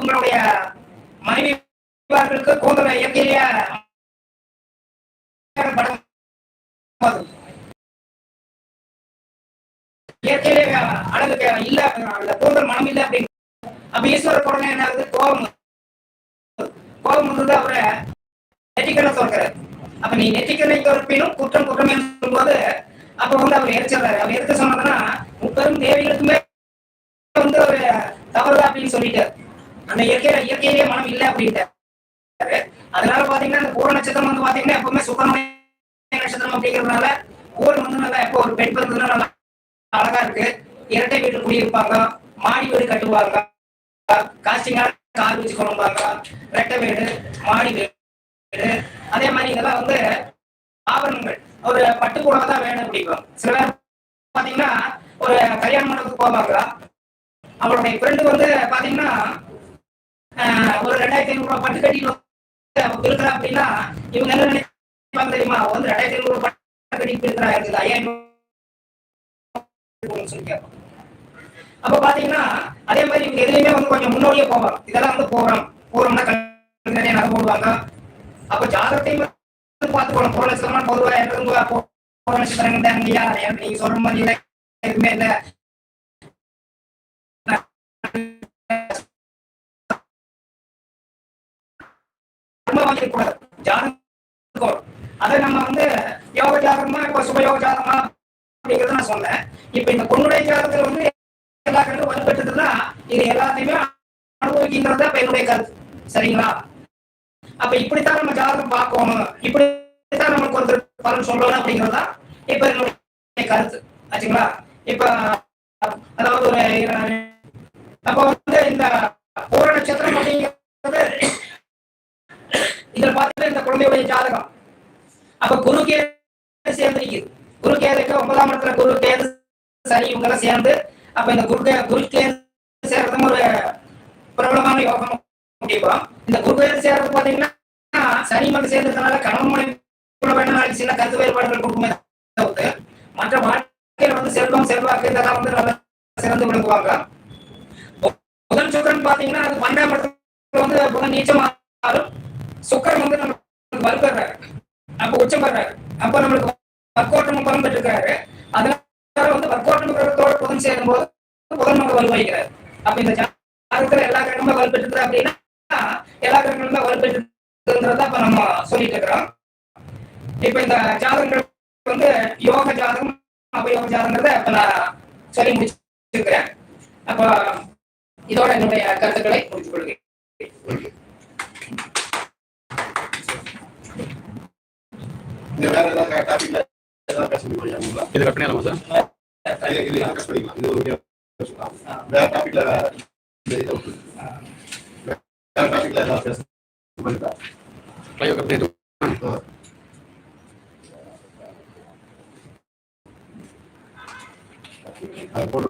உங்களுடைய மனைவி கூந்தல இயற்கையிலேயே படம் இயற்கையிலே அழகு தேவை இல்ல அந்த கூந்தல் மனம் இல்ல அப்படின்னு. அப்ப ஈஸ்வரர் உடனே என்ன ஆகுது கோபம் கோபம் வந்து அவரை நெற்றிக்கண்ணை சொல்றாரு அப்ப நீ நெற்றிக்கண்ணை தொற்பினும் குற்றம் குற்றம் போது அப்ப வந்து அவர் எரிச்சிடுறாரு அவர் எதுக்கு சொன்னதுன்னா முப்பெரும் தேவிகளுக்குமே வந்து ஒரு தவறு அப்படின்னு சொல்லிட்டாரு. அந்த இயற்கையில இயற்கையிலேயே மனம் இல்லை அப்படின்ட்டாரு அதனால பாத்தீங்கன்னா அந்த பூர நட்சத்திரம் வந்து பாத்தீங்கன்னா எப்பவுமே சுப்பிரமணிய நட்சத்திரம் அப்படிங்கிறதுனால ஊர் வந்து நல்லா எப்போ ஒரு பெண் பிறந்ததுன்னா நல்லா அழகா இருக்கு. இரட்டை வீட்டு குடியிருப்பாங்க மாடி வீடு கட்டுவாங்க காஸ்டிங்கான கார் வச்சு குழம்பாங்க ரெட்டை வீடு மாடி வீடு. அதே மாதிரி இதெல்லாம் வந்து ஆபரணங்கள் ஒரு பட்டு புடவை தான் வேணும் அப்படிங்கும் சில பேர் பாத்தீங்கன்னா ஒரு கல்யாண மண்டபத்துக்கு போவாங்க. அவருடைய ஃப்ரெண்டு வந்து பாத்தீங்கன்னா ஒரு ரெண்டாயிரத்தி ஐநூறு ரூபாய் பட்டு கட்டிட்டு இருக்கிறா அப்படின்னா இவங்க என்ன நினைப்பாங்க தெரியுமா வந்து ரெண்டாயிரத்தி ஐநூறு ரூபாய் பட்டு கட்டிட்டு இருக்கிறா இருக்குது ஐயாயிரம் சொல்லி அப்ப பாத்தீங்கன்னா அதே மாதிரி இவங்க எதுலயுமே வந்து கொஞ்சம் முன்னோடியே போவாங்க இதெல்லாம் வந்து போறோம் போறோம்னா கல்யாணம் நிறைய நகை போடுவாங்க அப்ப ஜாதகத்தையும் வந்து பார்த்துக்கணும் போன லட்சமா பொதுவாக போன லட்சம் நீங்க சொல்ற மாதிரி எதுவுமே இல்லை மாதிரி வாங்கிக்கூடாது ஜாதகம் அதை நம்ம வந்து யோக ஜாதகமா இப்ப சுபயோக ஜாதகமா அப்படிங்கறத நான் சொன்னேன். இப்ப இந்த பொண்ணுடைய ஜாதகத்துல வந்து எல்லா கண்ணும் வலுப்பெற்றதுன்னா இது எல்லாத்தையுமே அனுபவிக்கின்றது தான் என்னுடைய கருத்து. சரிங்களா? அப்ப இப்படித்தான் நம்ம ஜாதகம் பார்க்கணும். இப்படித்தான் நமக்கு ஒரு பலன் சொல்லணும் அப்படிங்கறதுதான் இப்ப என்னுடைய கருத்து. ஆச்சுங்களா? இப்ப அதாவது ஒரு அப்ப வந்து இந்த பூர நட்சத்திரம் அப்படிங்கிற பார்த்து இந்த குழந்தையுடைய ஜாதகம். அப்ப குரு கேது சேர்ந்திருக்குது குரு கேதுக்கு ஒன்பதாம் இடத்துல குரு கேது சனி இவங்க எல்லாம் சேர்ந்து அப்ப இந்த குரு குரு கேது சேர்றதும் ஒரு பிரபலமான யோகம் முடியுமா இந்த குரு கேது சேர்றது பாத்தீங்கன்னா சனி மட்டும் சேர்ந்ததுனால கணவன் மனைவி கூட வேணா சின்ன கருத்து வேறுபாடுகள் கொடுக்குமே தவிர்த்து மற்ற வாழ்க்கையில வந்து செல்வம் செல்வாக்கு இதெல்லாம் வந்து நல்லா சிறந்து விளங்குவாங்க. புதன் சுக்கரன் பாத்தீங்கன்னா அது பன்னெண்டாம் இடத்துல வந்து புதன் நீச்சமாகும் சுக்கரன் வந்து நம்மளுக்கு வலுப்படுறாரு அப்ப உச்சம் வர்றாரு அப்ப நம்மளுக்கு வர்க்கோட்டமும் பலம் பெற்றிருக்காரு அதனால வந்து வர்க்கோட்டம் கிரகத்தோட புதன் சேரும் போது புதன் நம்ம வலுவாய்க்கிறாரு அப்ப இந்த ஜாதகத்துல எல்லா கிரகமும் வலுப்பெற்றது அப்படின்னா எல்லா கிரகங்களுமே வலுப்பெற்றதுன்றத அப்ப நம்ம சொல்லிட்டு இருக்கிறோம். இப்ப இந்த ஜாதகங்கள் வந்து யோக ஜாதகம் அபயோக ஜாதகங்கிறத இப்ப நான் சொல்லி முடிச்சிருக்கிறேன். அப்ப இதோட என்னுடைய கருத்துக்களை முடித்துக் கொள்கிறேன். வேற ஏதாவது டாபிக்ல ஏதாவது பேச முடியுமா இது கற்பனை சார் இது பண்ணிக்கலாம் இது ஒரு வேற டாபிக்ல வேற டாபிக்ல ஏதாவது பேச முடியுமா லைவ் அது போட்டு